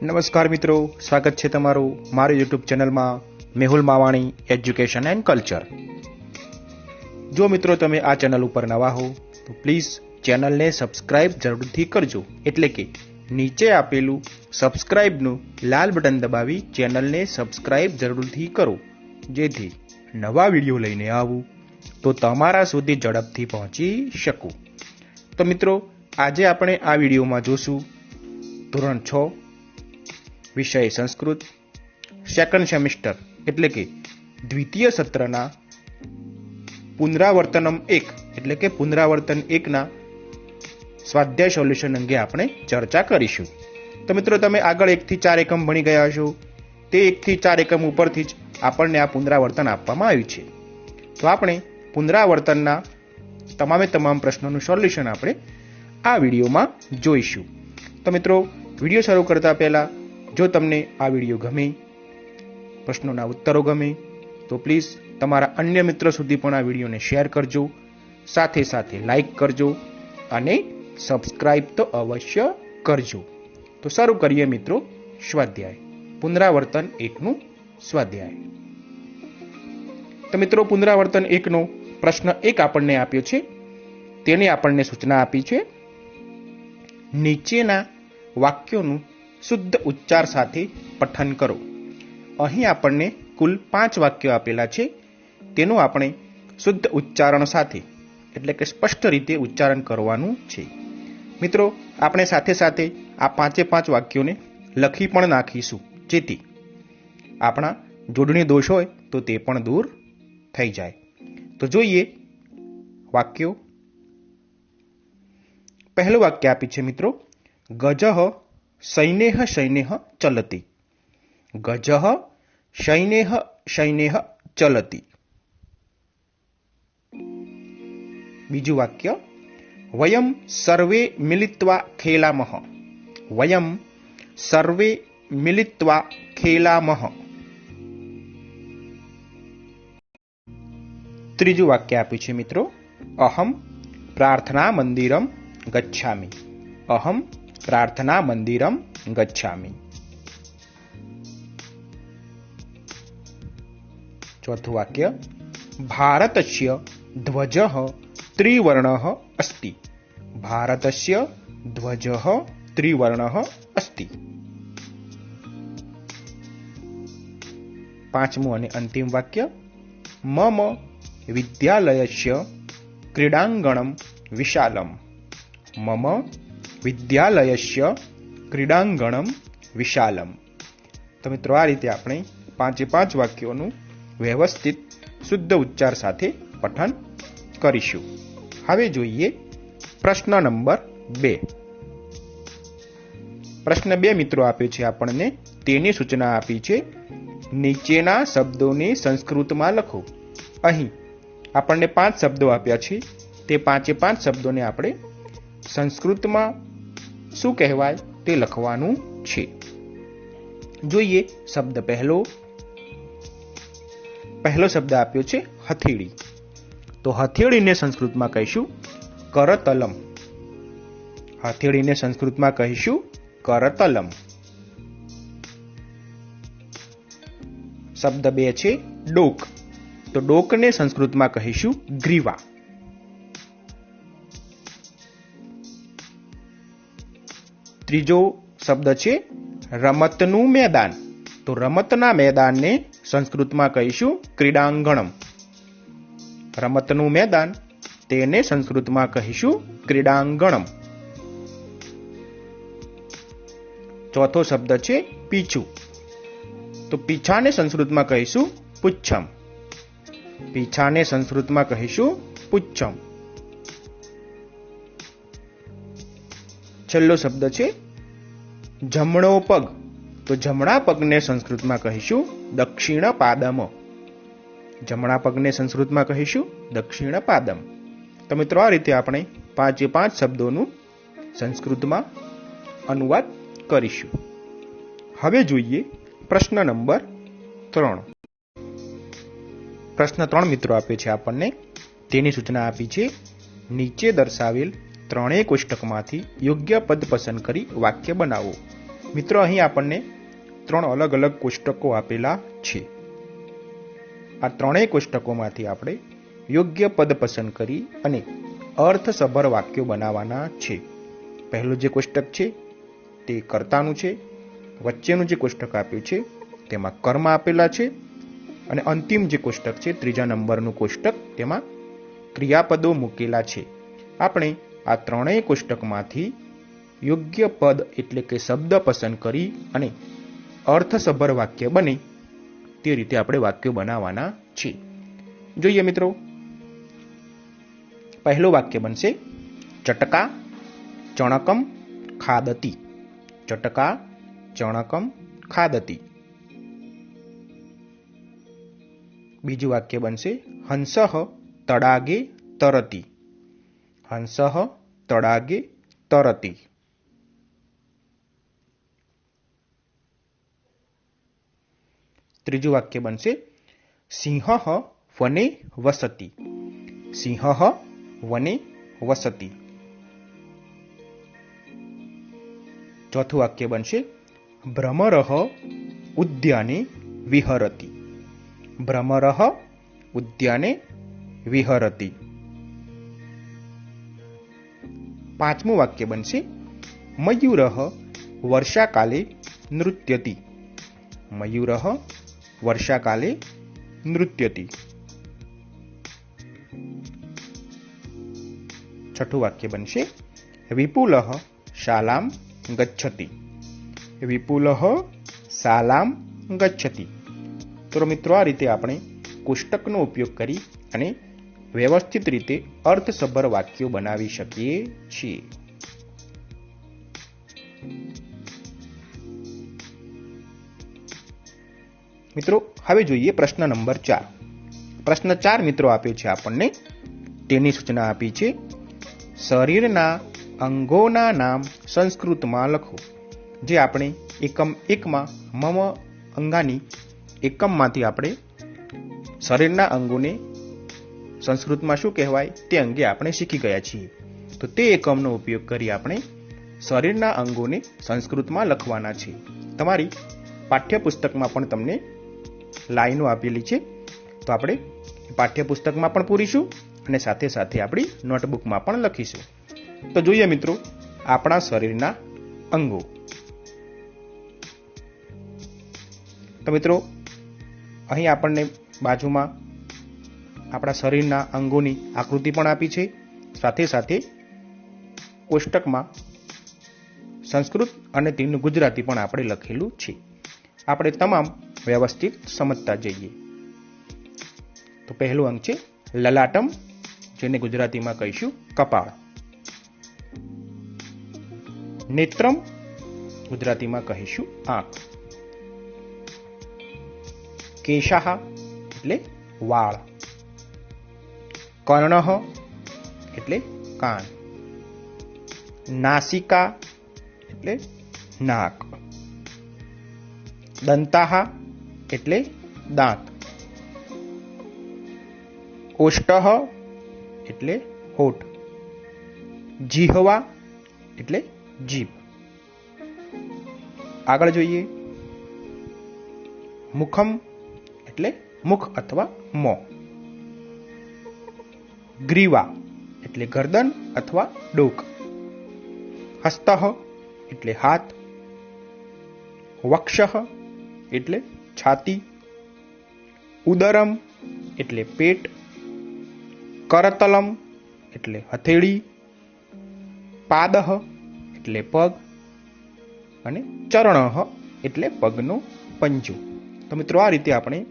નમસ્કાર મિત્રો, સ્વાગત છે તમારું મારી યુટ્યુબ ચેનલમાં Mehul Mavani education and culture જો મિત્રો તમે આ ચેનલ ઉપર નવા હો, તો પ્લીઝ ચેનલને સબસ્ક્રાઇબ જરૂરથી કરજો. એટલે કે નીચે આપેલું સબસ્ક્રાઇબનું લાલ બટન દબાવી ચેનલને સબસ્ક્રાઇબ જરૂરથી કરો. જેથી નવા વીડિયો લઈને આવું, તો તમારા સુધી ઝડપથી પહોંચી શકું. તો મિત્રો, આજે આપણે આ વિડીયોમાં જોશું ધોરણ છ વિષય સંસ્કૃત. સેકન્ડ સેમિસ્ટર એટલે કે દ્વિતીય સત્રના પુનરાવર્તનમ એક એટલે કે પુનરાવર્તન એકના સ્વાધ્યાય સોલ્યુશન અંગે આપણે ચર્ચા કરીશું. તો મિત્રો તમે આગળ એકથી ચાર એકમ ભણી ગયા છો તે એકથી ચાર એકમ ઉપરથી જ આપણને આ પુનરાવર્તન આપવામાં આવ્યું છે. તો આપણે પુનરાવર્તનના તમામે તમામ પ્રશ્નોનું સોલ્યુશન આપણે આ વિડીયોમાં જોઈશું. તો મિત્રો, વીડિયો શરૂ કરતા પહેલાં જો તમને આ વીડિયો ગમે, પ્રશ્નોના ઉત્તરો ગમે, તો પ્લીઝ તમારા અન્ય મિત્રો સુધી પણ આ વિડીયોને શેર કરજો, સાથે સાથે લાઈક કરજો અને સબસ્ક્રાઇબ તો અવશ્ય કરજો. તો શરૂ કરીએ મિત્રો સ્વાધ્યાય. પુનરાવર્તન એકનું સ્વાધ્યાય. તો મિત્રો પુનરાવર્તન એકનો પ્રશ્ન એક આપણને આપ્યો છે. તેને આપણને સૂચના આપી છે. નીચેના વાક્યોનું શુદ્ધ ઉચ્ચાર સાથે પઠન કરો. અહીં આપણને કુલ પાંચ વાક્યો આપેલા છે. તેનું આપણે શુદ્ધ ઉચ્ચારણ સાથે, એટલે કે સ્પષ્ટ રીતે ઉચ્ચારણ કરવાનું છે. મિત્રો, આપણે સાથે સાથે આ પાંચે પાંચ વાક્યોને લખી પણ નાખીશું. જેથી આપણા જોડણી દોષ હોય તો તે પણ દૂર થઈ જાય. તો જોઈએ વાક્યો. પહેલું વાક્ય આપ્યું છે મિત્રો. ગજઃ સૈનેહ સૈનેહ ચલતી ગજઃ સૈનેહ સૈનેહ ચલતી બીજું વાક્ય વયમ સર્વે મિલિત્વા ખેલામહ વયમ સર્વે મિલિત્વા ખેલામહ ત્રીજું વાક્ય આપ્યું છે મિત્રો અહમ પ્રાર્થના મંદિરમ ગચ્છામિ અહમ પ્રાર્થના મંદિરમ ગચ્છામી. ચોથું વાક્ય, ભારતસ્ય ધ્વજ ત્રિવર્ણ અસ્તિ. ભારતસ્ય ધ્વજ ત્રિવર્ણ અસ્તિ. પાંચમું અને અંતિમ વાક્ય, મમ વિદ્યાલયસ્ય ક્રીડાંગણમ વિશાલમ. મમ વિદ્યાલયસ્ય ક્રીડાંગણમ વિશાલમ. તો મિત્રો, આ રીતે આપણે પાંચે પાંચ વાક્યોનું વ્યવસ્થિત શુદ્ધ ઉચ્ચાર સાથે પઠન કરીશું. હવે જોઈએ પ્રશ્ન નંબર બે. પ્રશ્ન બે મિત્રો આપ્યો છે આપણને. તેની સૂચના આપી છે, નીચેના શબ્દોને સંસ્કૃતમાં લખો. અહીં આપણને પાંચ શબ્દો આપ્યા છે. તે પાંચે પાંચ શબ્દોને આપણે સંસ્કૃતમાં શું કહેવાય તે લખવાનું છે. જોઈએ શબ્દ પહેલો. પહેલો શબ્દ આપ્યો છે હથેળી. તો હથેળીને સંસ્કૃતમાં કહીશું કરતલમ. હથેળીને સંસ્કૃતમાં કહીશું કરતલમ. શબ્દ બે છે ડોક. તો ડોકને સંસ્કૃતમાં કહીશું ગ્રીવા. ત્રીજો શબ્દ છે રમતનું મેદાન. તો રમતના મેદાનને સંસ્કૃતમાં કહીશું ક્રીડાંગણમ. રમતનું મેદાન તેને સંસ્કૃતમાં કહીશું ક્રીડાંગણમ. ચોથો શબ્દ છે પીછું. તો પીછાને સંસ્કૃતમાં કહીશું પુચ્છમ. પીછાને સંસ્કૃતમાં કહીશું પુચ્છમ. છેલ્લો શબ્દ છે જમણો પગ. તો જમણા પગને સંસ્કૃતમાં કહીશું દક્ષિણ પાદમ. જમણા પગને સંસ્કૃતમાં કહીશું દક્ષિણ પાદમ. તો મિત્રો, આ રીતે આપણે પાંચે પાંચ શબ્દોનું સંસ્કૃતમાં અનુવાદ કરીશું. હવે જોઈએ પ્રશ્ન નંબર ત્રણ. પ્રશ્ન ત્રણ મિત્રો આપે છે આપણને. તેની સૂચના આપી છે, નીચે દર્શાવેલ ત્રણેય કોષ્ટકમાંથી યોગ્ય પદ પસંદ કરી વાક્ય બનાવો. મિત્રો, અહીં આપણને ત્રણ અલગ અલગ કોષ્ટકો આપેલા છે. આ ત્રણેય કોષ્ટકોમાંથી આપણે યોગ્ય પદ પસંદ કરી અને અર્થસભર વાક્યો બનાવવાના છે. પહેલું જે કોષ્ટક છે તે કર્તાનું છે. વચ્ચેનું જે કોષ્ટક આપ્યું છે તેમાં કર્મ આપેલા છે. અને અંતિમ જે કોષ્ટક છે, ત્રીજા નંબરનું કોષ્ટક તેમાં ક્રિયાપદો મૂકેલા છે. આપણે આ ત્રણેય કોષ્ટકમાંથી યોગ્ય પદ એટલે કે શબ્દ પસંદ કરી અને અર્થસભર વાક્ય બને તે રીતે આપણે વાક્યો બનાવવાના છે જોઈએ મિત્રો. પહેલું વાક્ય બનશે, ચટકા, ચણકમ, ખાદતી. ચટકા, ચણકમ, ખાદતી. બીજું વાક્ય બનશે, હંસઃ તડાગે તરતી. હંસઃ તડાગે તરતી ત્રીજું વાક્ય બનશે સિંહ વને વસતી સિંહ વને વસતી ચોથું વાક્ય બનશે ભ્રમર ઉદ્યાને વિહરતી ભ્રમર ઉદ્યાને વિહરતી પાંચમું વાક્ય બનશે, મયુર વર્ષાકાલે નૃત્યતી. મયુર વર્ષાકાલે નૃત્યતી. છઠ્ઠું વાક્ય બનશે, વિપુલ શાલામ ગચ્છતિ. વિપુલ શાલામ ગચ્છતિ. તો મિત્રો, આ રીતે આપણે કોષ્ટકનો ઉપયોગ કરી અને વ્યવસ્થિત રીતે અર્થસભર વાક્યો બનાવી શકીએ છીએ. મિત્રો, હવે જોઈએ પ્રશ્ન નંબર ચાર. પ્રશ્ન ચાર મિત્રો આપ્યો છે આપણને. તેની સૂચના આપી છે, શરીરના અંગોના નામ સંસ્કૃતમાં લખો, જે આપણે એકમ એકમાં મમ અંગાની એકમમાંથી આપણે શરીરના અંગોને સંસ્કૃતમાં શું કહેવાય? તે અંગે આપણે શીખી ગયા છીએ. તો તે એકમનો ઉપયોગ કરી આપણે શરીરના અંગોને સંસ્કૃતમાં લખવાના છે. તમારી પાઠ્યપુસ્તકમાં પણ તમને લાઈનો આપેલી છે. તો આપણે પાઠ્યપુસ્તકમાં પણ પૂરીશું અને સાથે સાથે આપણી નોટબુકમાં પણ લખીશું. તો જોઈએ મિત્રો, આપણા શરીરના અંગો. તો મિત્રો, અહીં આપણને બાજુમાં આપણા શરીરના અંગોની આકૃતિ પણ આપી છે. સાથે સાથે કોષ્ટકમાં સંસ્કૃત અને તેનું ગુજરાતી પણ આપણે લખેલું છે. આપણે તમામ વ્યવસ્થિત સમજતા જઈએ. તો પહેલું અંગ છે, લલાટમ, જેને ગુજરાતીમાં કહીશું કપાળ. નેત્રમ, ગુજરાતીમાં કહીશું આંખ. કેશાહ, એટલે વાળ. કર્ણ એટલે કાન નાસિકા એટલે નાક દંતાહ એટલે દાંત ઓષ્ટ એટલે હોઠ જીહવા એટલે જીભ આગળ જોઈએ મુખમ એટલે મુખ અથવા મો ગ્રીવા, એટલે ગરદન અથવા ડોક. હસ્ત, એટલે હાથ. વક્ષ, એટલે છાતી. ઉદરમ, એટલે પેટ. કરતલમ, એટલે હથેળી. પાદહ એટલે પગ. અને ચરણ, એટલે પગનું પંજું. તો મિત્રો, આ રીતે આપણે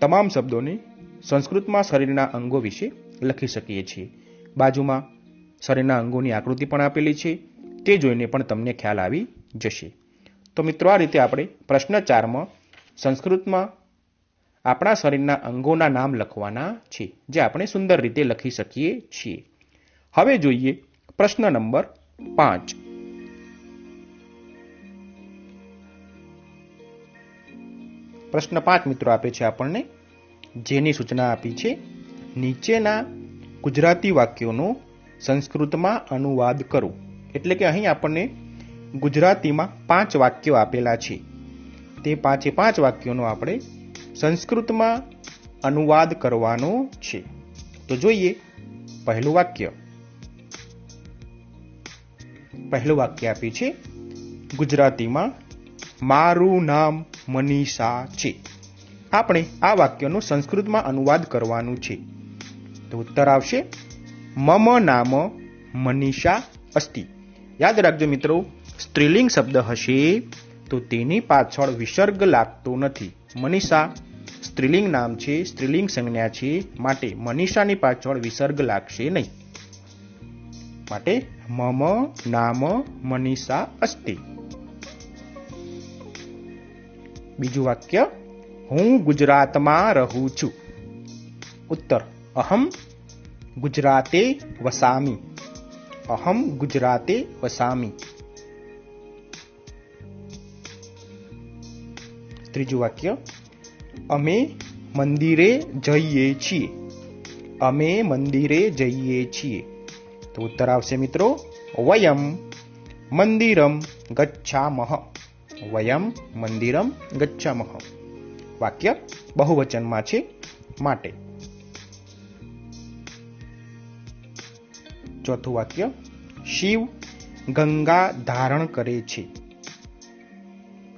તમામ શબ્દોને સંસ્કૃતમાં શરીરના અંગો વિશે લખી શકીએ છીએ. બાજુમાં શરીરના અંગોની આકૃતિ પણ આપેલી છે. તે જોઈને પણ તમને ખ્યાલ આવી જશે. તો મિત્રો, આ રીતે આપણે પ્રશ્ન ચારમાં સંસ્કૃતમાં આપણા શરીરના અંગોના નામ લખવાના છે, જે આપણે સુંદર રીતે લખી શકીએ છીએ. હવે જોઈએ પ્રશ્ન નંબર પાંચ. પ્રશ્ન પાંચ મિત્રો આપે છે આપણને. જેની સૂચના આપી છે. નીચેના ગુજરાતી વાક્યોનો સંસ્કૃતમાં અનુવાદ કરો. એટલે કે અહીં આપણને ગુજરાતીમાં પાંચ વાક્યો આપેલા છે. તે પાંચે પાંચ વાક્યોનો આપણે સંસ્કૃતમાં અનુવાદ કરવાનો છે. તો જોઈએ પહેલું વાક્ય. પહેલું વાક્ય આપ્યું છે. ગુજરાતીમાં, મારું નામ મનીષા છે. આપણે આ વાક્યનો સંસ્કૃતમાં અનુવાદ કરવાનું છે. તો ઉત્તર આવશે, મમ નામ મનીષા અસ્તિ. યાદ રાખજો મિત્રો, સ્ત્રીલિંગ શબ્દ હશે તો તેની પાછળ વિસર્ગ લાગતો નથી. મનીષા, સ્ત્રીલિંગ નામ છે, સ્ત્રીલિંગ સંજ્ઞા છે, માટે મનીષાની પાછળ વિસર્ગ લાગશે નહીં. માટે, મમ નામ મનીષા અસ્તિ. બીજું વાક્ય હું ગુજરાતમાં રહું છું ઉત્તર અહમ ગુજરાતે વસામી અહમ ગુજરાતે વસામી ત્રીજું વાક્ય અમે મંદિરે જઈએ છીએ અમે મંદિરે જઈએ છીએ તો ઉત્તર આવશે મિત્રો વયમ મંદિરમ ગચ્છામહ વયમ મંદિરમ ગચ્છામહ વાક્ય બહુવચનમાં છે માટે. ચોથું વાક્ય, શિવ ગંગા ધારણ કરે છે.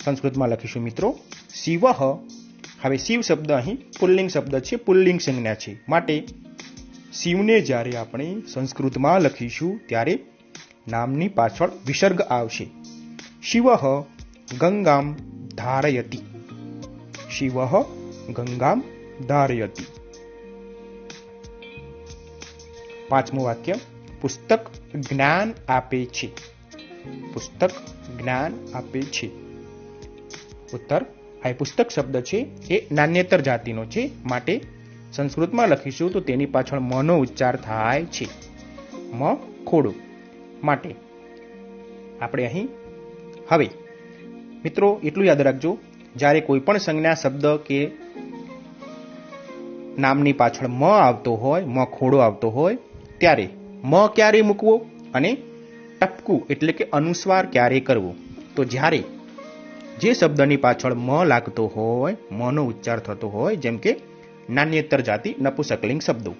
સંસ્કૃતમાં લખીશું મિત્રો, શિવ, હવે શિવ શબ્દ અહીં પુલ્લિંગ શબ્દ છે, પુલ્લિંગ સંજ્ઞા છે. માટે શિવને જ્યારે આપણે સંસ્કૃતમાં લખીશું ત્યારે નામની પાછળ વિસર્ગ આવશે. શિવ ગંગામ ધારયતિ. શિવ ગંગામ ધારયતી. પાંચમું વાક્ય, પુસ્તક જ્ઞાન આપે છે. પુસ્તક જ્ઞાન આપે છે. ઉત્તર, આ પુસ્તક શબ્દ છે, એ નાન્યતર જાતિનો છે, માટે સંસ્કૃતમાં લખીશું તો તેની પાછળ મનો ઉચ્ચાર થાય છે. મ, ખોડો. માટે, આપણે અહીં, હવે, મિત્રો, એટલું યાદ રાખજો જ્યારે કોઈ પણ સંજ્ઞા, શબ્દ કે નામની પાછળ મ આવતો હોય, મ ખોડો આવતો હોય, ત્યારે મ ક્યારે મૂકવો અને ટપકું એટલે કે અનુસ્વાર ક્યારે કરવો? તો જ્યારે જે શબ્દની પાછળ મ લાગતો હોય, મનો ઉચ્ચાર થતો હોય, જેમ કે નાન્યતર જાતિ નપુસકલિંગ શબ્દો.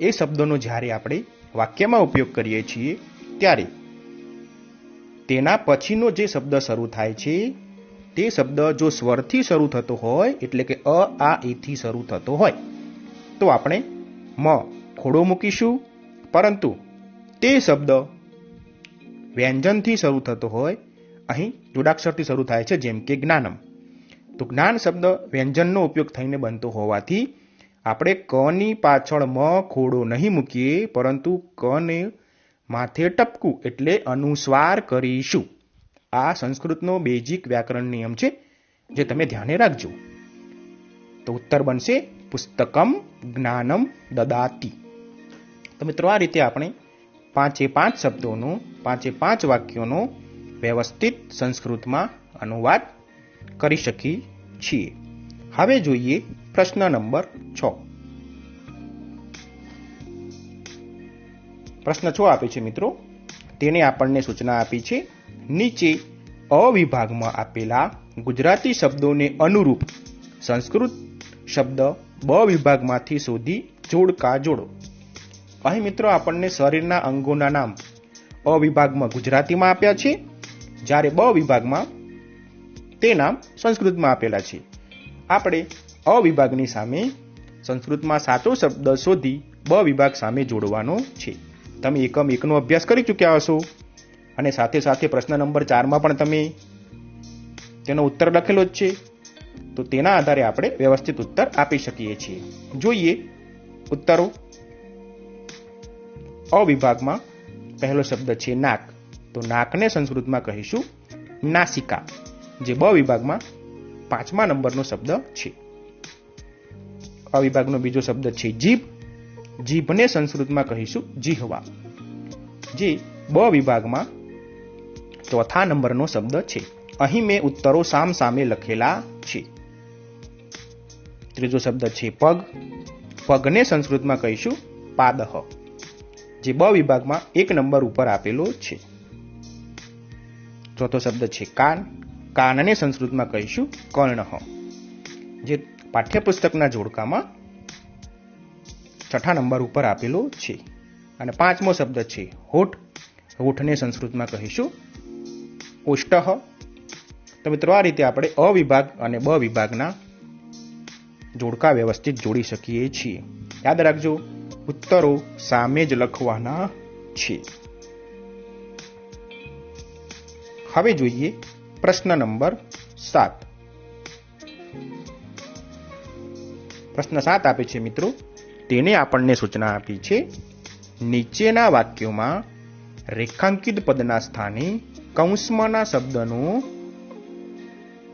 એ શબ્દોનો જ્યારે આપણે વાક્યમાં ઉપયોગ કરીએ છીએ, ત્યારે તેના પછીનો જે શબ્દ શરૂ થાય છે તે શબ્દ જો સ્વરથી શરૂ થતો હોય, એટલે કે અ, આ, એથી શરૂ થતો હોય. તો આપણે મ ખોડો મૂકીશું. પરંતુ તે શબ્દ વ્યંજનથી શરૂ થતો હોય, અહીં જોડાક્ષરથી શરૂ થાય છે, જેમ કે જ્ઞાનમ. તો જ્ઞાન શબ્દ વ્યંજનનો ઉપયોગ થઈને બનતો હોવાથી આપણે કની પાછળ મ ખોડો નહીં મૂકીએ, પરંતુ કને માથે ટપકું, એટલે અનુસ્વાર કરીશું. આ સંસ્કૃતનો બેઝિક વ્યાકરણ નિયમ છે, જે તમે ધ્યાને રાખજો. તો ઉત્તર બનશે, પુસ્તકમ જ્ઞાનમ દદાતી. તો મિત્રો, આ રીતે આપણે પાંચે પાંચ શબ્દોનો, પાંચે પાંચ વાક્યોનો વ્યવસ્થિત સંસ્કૃતમાં અનુવાદ કરી શકીએ છીએ. હવે જોઈએ પ્રશ્ન નંબર છ. પ્રશ્ન છ આપે છે મિત્રો. તેને આપણને સૂચના આપી છે નીચે અ વિભાગમાં આપેલા ગુજરાતી શબ્દોને અનુરૂપ સંસ્કૃત શબ્દ બ વિભાગમાંથી શોધી જોડકા જોડો. અહીં મિત્રો આપણને શરીરના અંગોના નામ અ વિભાગમાં ગુજરાતીમાં આપ્યા છે. જ્યારે બ વિભાગમાં તે નામ સંસ્કૃતમાં આપેલા છે. આપણે અ વિભાગની સામે સંસ્કૃતમાં સાચો શબ્દ શોધી બ વિભાગ સામે જોડવાનો છે. તમે એકમ એકનો અભ્યાસ કરી ચૂક્યા હશો. અને સાથે સાથે પ્રશ્ન નંબર ચારમાં પણ તમે તેનો ઉત્તર લખેલો જ છે. તો તેના આધારે આપણે વ્યવસ્થિત ઉત્તર આપી શકીએ છીએ. જોઈએ ઉત્તરો. અ વિભાગમાં પહેલો શબ્દ છે નાક. તો નાકને સંસ્કૃતમાં કહીશું નાસિકા, જે બ વિભાગમાં પાંચમા નંબરનો શબ્દ છે. અ વિભાગનો બીજો શબ્દ છે જીભ. જીભને સંસ્કૃતમાં કહીશું જીહવા, જે બ વિભાગમાં ચોથા નંબરનો શબ્દ છે. અહીં મેં ઉત્તરો સામ સામે લખેલા છે. ત્રીજો શબ્દ છે પગ. પગને સંસ્કૃતમાં કહીશું પાદહ. જે બ વિભાગમાં એક નંબર ઉપર આપેલો છે. ચોથો શબ્દ છે કાન. કાનને સંસ્કૃતમાં કહીશું કર્ણ જે પાઠ્યપુસ્તકના જોડકામાં છઠ્ઠા નંબર ઉપર આપેલો છે. અને પાંચમો શબ્દ છે હોઠ. હોઠને સંસ્કૃતમાં કહીશું ઓષ્ટહ તો મિત્રો, આ રીતે આપણે અ વિભાગ અને બ વિભાગના જોડકા વ્યવસ્થિત જોડી શકીએ છીએ. યાદ રાખજો, ઉત્તરો સામે જ લખવાના છે. હવે જોઈએ પ્રશ્ન નંબર સાત. પ્રશ્ન સાત આપે છે મિત્રો, તેને આપણને સૂચના આપી છે, નીચેના વાક્યોમાં રેખાંકિત પદના સ્થાને કૌંસમાંના શબ્દનો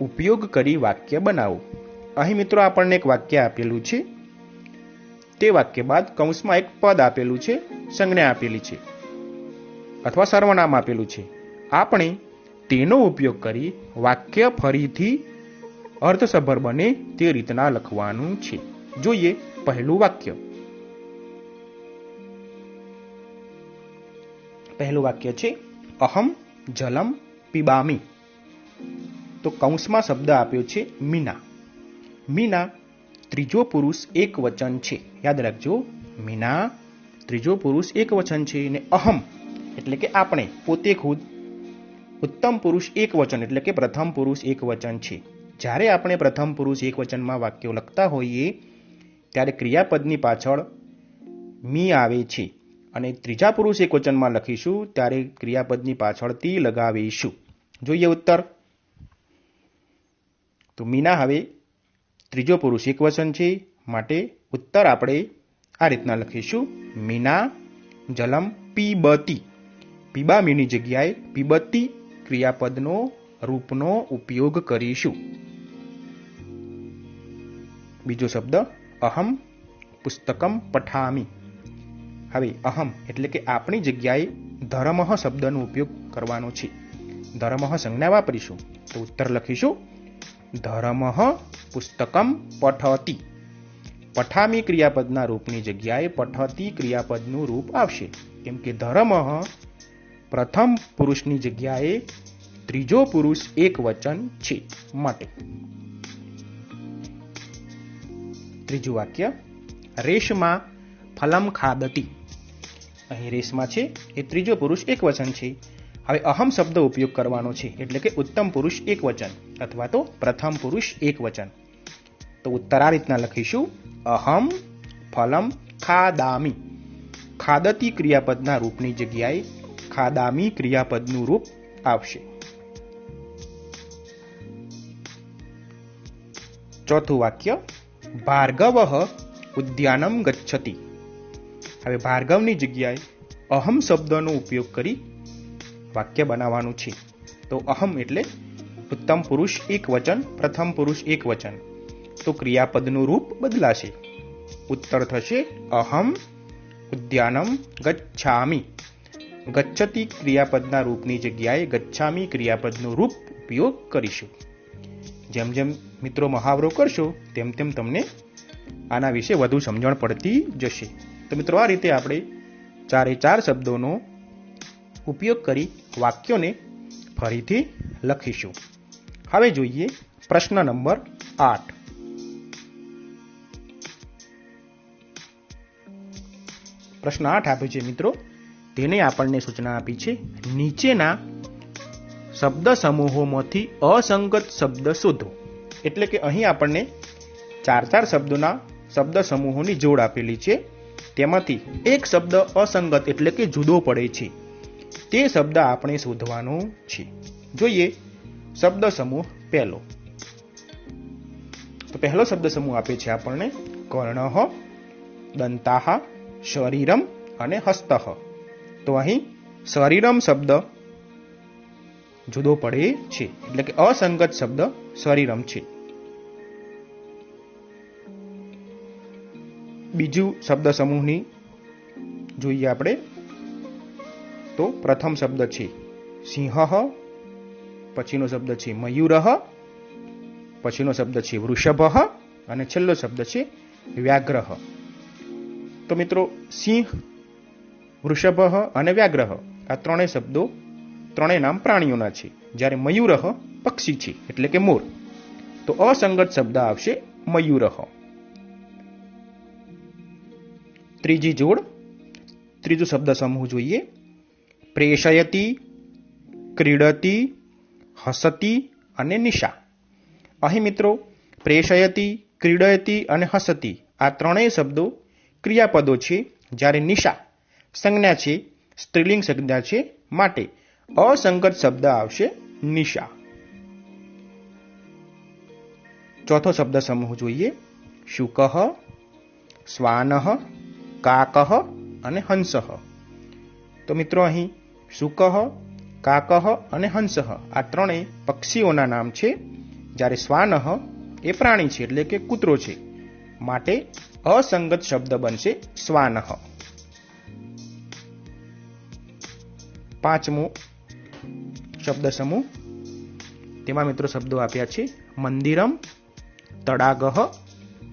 ઉપયોગ કરી વાક્ય બનાવો. અહીં મિત્રો આપણને એક વાક્ય આપેલું છે. તે વાક્ય બાદ કૌંસમાં એક પદ આપેલું છે, સંજ્ઞા આપેલી છે. અથવા સર્વનામ આપેલું છે. આપણે તેનો ઉપયોગ કરી વાક્ય ફરીથી અર્થસભર બને તે રીતના લખવાનું છે. જોઈએ પહેલું વાક્ય. પહેલું વાક્ય છે, અહમ જલમ પીબામી. તો કૌંસમાં શબ્દ આપ્યો છે મીના. મીના ત્રીજો પુરુષ એક વચન છે. યાદ રાખજો, મીના ત્રીજો પુરુષ એક વચન છે અને અહમ એટલે કે આપણે, પોતે ખુદ. ઉત્તમ પુરુષ એક વચન એટલે કે પ્રથમ પુરુષ એક વચન છે. જ્યારે આપણે પ્રથમ પુરુષ એક વચનમાં વાક્યો લખતા હોઈએ, ત્યારે ક્રિયાપદની પાછળ મી આવે છે. અને ત્રીજા પુરુષ એક વચનમાં લખીશું, ત્યારે ક્રિયાપદની પાછળ તી લગાવીશું. જોઈએ ઉત્તર. તો મીના, હવે ત્રીજો પુરુષ એક વચન છે. માટે ઉત્તર આપણે આ રીતના લખીશું. મીના, જલમ પીબતી. પીબામીની જગ્યાએ પીબતી ક્રિયાપદનો રૂપનો ઉપયોગ કરીશું. બીજો શબ્દ, અહમ પુસ્તકમ પઠામી. હવે અહમ એટલે કે આપણી જગ્યાએ ધર્મહ શબ્દનો ઉપયોગ કરવાનો છે. ધર્મઃ સંજ્ઞા વાપરીશું તો ઉત્તર લખીશું. ધર્મહ પુસ્તકમ પઠતી. પઠામી ક્રિયાપદના રૂપની જગ્યાએ પઠતી ક્રિયાપદનું રૂપ આવશે. કેમ કે ધર્મ પ્રથમ પુરુષની જગ્યાએ ત્રીજો પુરુષ એક વચન છે માટે. ત્રીજું વાક્ય, રેશમાં ફલમ ખાદતી. અહીં રેસમાં છે, એ ત્રીજો પુરુષ એક વચન છે. હવે અહમ શબ્દ ઉપયોગ કરવાનો છે, એટલે કે ઉત્તમ પુરુષ એક વચન, અથવા તો પ્રથમ પુરુષ એક વચન. તો ઉત્તર આ રીતના લખીશું. અહમ ફલમ ખાદામી. ખાદતી ક્રિયાપદના રૂપની જગ્યાએ ખાદામી ક્રિયાપદનું રૂપ આવશે. ચોથું વાક્ય, ભાર્ગવ ઉદ્યાનમ ગચ્છતિ. હવે ભાર્ગવની જગ્યાએ અહમ શબ્દનો ઉપયોગ કરી વાક્ય બનાવવાનું છે. તો અહમ એટલે ઉત્તમ પુરુષ એક વચન, પ્રથમ પુરુષ એક વચન. તો ક્રિયાપદનું રૂપ બદલાશે. ઉત્તર થશે અહમ ઉદ્યાનમ ગચ્છામી. ગચ્છતી ક્રિયાપદના રૂપની જગ્યાએ ગચ્છામી ક્રિયાપદનું રૂપ ઉપયોગ કરીશું. જેમ જેમ મિત્રો મહાવરો કરશો, તેમ તેમ તમને આના વિશે વધુ સમજણ પડતી જશે. તો મિત્રો આ રીતે આપણે ચારે ચાર શબ્દોનો ઉપયોગ કરી વાક્યોને ફરીથી લખીશું. હવે જોઈએ પ્રશ્ન નંબર આઠ. પ્રશ્ન આઠ આપ્યો છે મિત્રો. તેને આપણને સૂચના આપી છે, નીચેના શબ્દ સમૂહોમાંથી અસંગત શબ્દ શોધો. એટલે કે અહીં આપણને ચાર ચાર શબ્દોના શબ્દ સમૂહોની જોડ આપેલી છે. તેમાંથી એક શબ્દ અસંગત એટલે કે જુદો પડે છે. તે શબ્દ આપણે શોધવાનો છે. જોઈએ શબ્દ સમૂહ પહેલો. તો પહેલો શબ્દ સમૂહ આપે છે આપણને કર્ણ દંતાહ શરીરમ અને હસ્તઃ. તો અહીં શરીરમ શબ્દ જુદો પડે છે. એટલે કે અસંગત શબ્દ શરીરમ છે. બીજું શબ્દ સમૂહની જોઈએ આપણે. તો પ્રથમ શબ્દ છે સિંહ, પછીનો શબ્દ છે મયુર, પછીનો શબ્દ છે વૃષભ અને છેલ્લો શબ્દ છે વ્યાઘ્રહ તો મિત્રો, સિંહ, વૃષભ અને વ્યાઘ્રહ આ ત્રણેય શબ્દો ત્રણેય નામ પ્રાણીઓના છે. જ્યારે મયુરહ પક્ષી છે, એટલે કે મોર. તો અસંગત શબ્દ આવશે મયુરહ ત્રીજી જોડ, ત્રીજું શબ્દ સમૂહ જોઈએ. પ્રેષયતી ક્રીડતી, હસતી અને નિશા. અહીં મિત્રો પ્રેષયતી ક્રીડયતી અને હસતી આ ત્રણેય શબ્દો ક્રિયાપદો છે જ્યારે નિશા સંજ્ઞા છે, સ્ત્રીલિંગ સંજ્ઞા છે માટે અસંગત શબ્દ આવશે નિશા. ચોથો શબ્દ સમૂહ જોઈએ. શુકહ શ્વાનઃ કાકહ અને હંસઃ તો મિત્રો અહીં શુકહ, કાકહ અને હંસઃ આ ત્રણેય પક્ષીઓના નામ છે. જ્યારે શ્વાનહ એ પ્રાણી છે, એટલે કે કૂતરો છે. માટે અસંગત શબ્દ બનશે શ્વાનહ. પાંચમો શબ્દ સમૂહ. તેમાં મિત્રો શબ્દો આપ્યા છે. મંદિરમ, તળાગહ,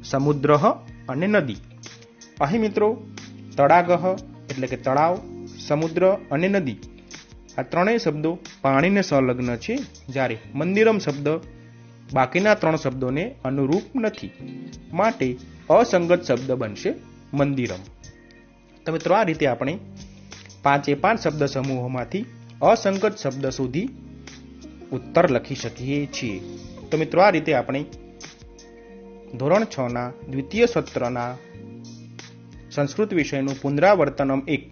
સમુદ્રહ અને નદી. અહીં મિત્રો, તળાગહ એટલે કે તળાવ, સમુદ્ર અને નદી. આ ત્રણેય શબ્દો પાણીને સંલગ્ન છે, જ્યારે મંદિરમ શબ્દ બાકીના ત્રણ શબ્દોને અનુરૂપ નથી. માટે અસંગત શબ્દ બનશે મંદિરમ. તો મિત્રો, આ રીતે આપણે પાંચે પાંચ શબ્દ સમૂહોમાંથી અસંગત શબ્દ શોધી ઉત્તર લખી શકીએ છીએ. તો મિત્રો, આ રીતે આપણે ધોરણ છ ના દ્વિતીય સત્રના સંસ્કૃત વિષયનું પુનરાવર્તનમ એક.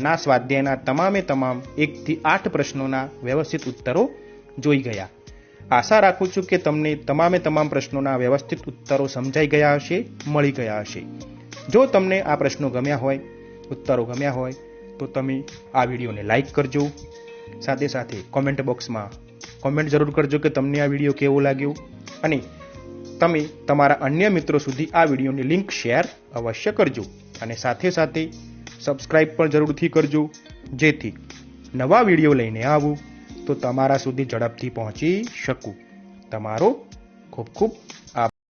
ના સ્વાધ્યાયના તમામે તમામ એકથી આઠ પ્રશ્નોના વ્યવસ્થિત ઉત્તરો જોઈ ગયા. આશા રાખું છું કે તમને તમામે તમામ પ્રશ્નોના વ્યવસ્થિત ઉત્તરો સમજાઈ ગયા હશે, મળી ગયા હશે. જો તમને આ પ્રશ્નો ગમ્યા હોય, ઉત્તરો ગમ્યા હોય, તો તમે આ વિડીયોને લાઈક કરજો. સાથે સાથે કોમેન્ટ બોક્સમાં કોમેન્ટ જરૂર કરજો કે તમને આ વીડિયો કેવો લાગ્યો. અને તમે તમારા અન્ય મિત્રો સુધી આ વિડીયોની લિંક શેર અવશ્ય કરજો અને સાથે સાથે સબસ્ક્રાઇબ પણ જરૂરથી કરજો. જેથી નવા વીડિયો લઈને આવું તો તમારા સુધી ઝડપથી પહોંચી શકું. તમારો ખૂબ ખૂબ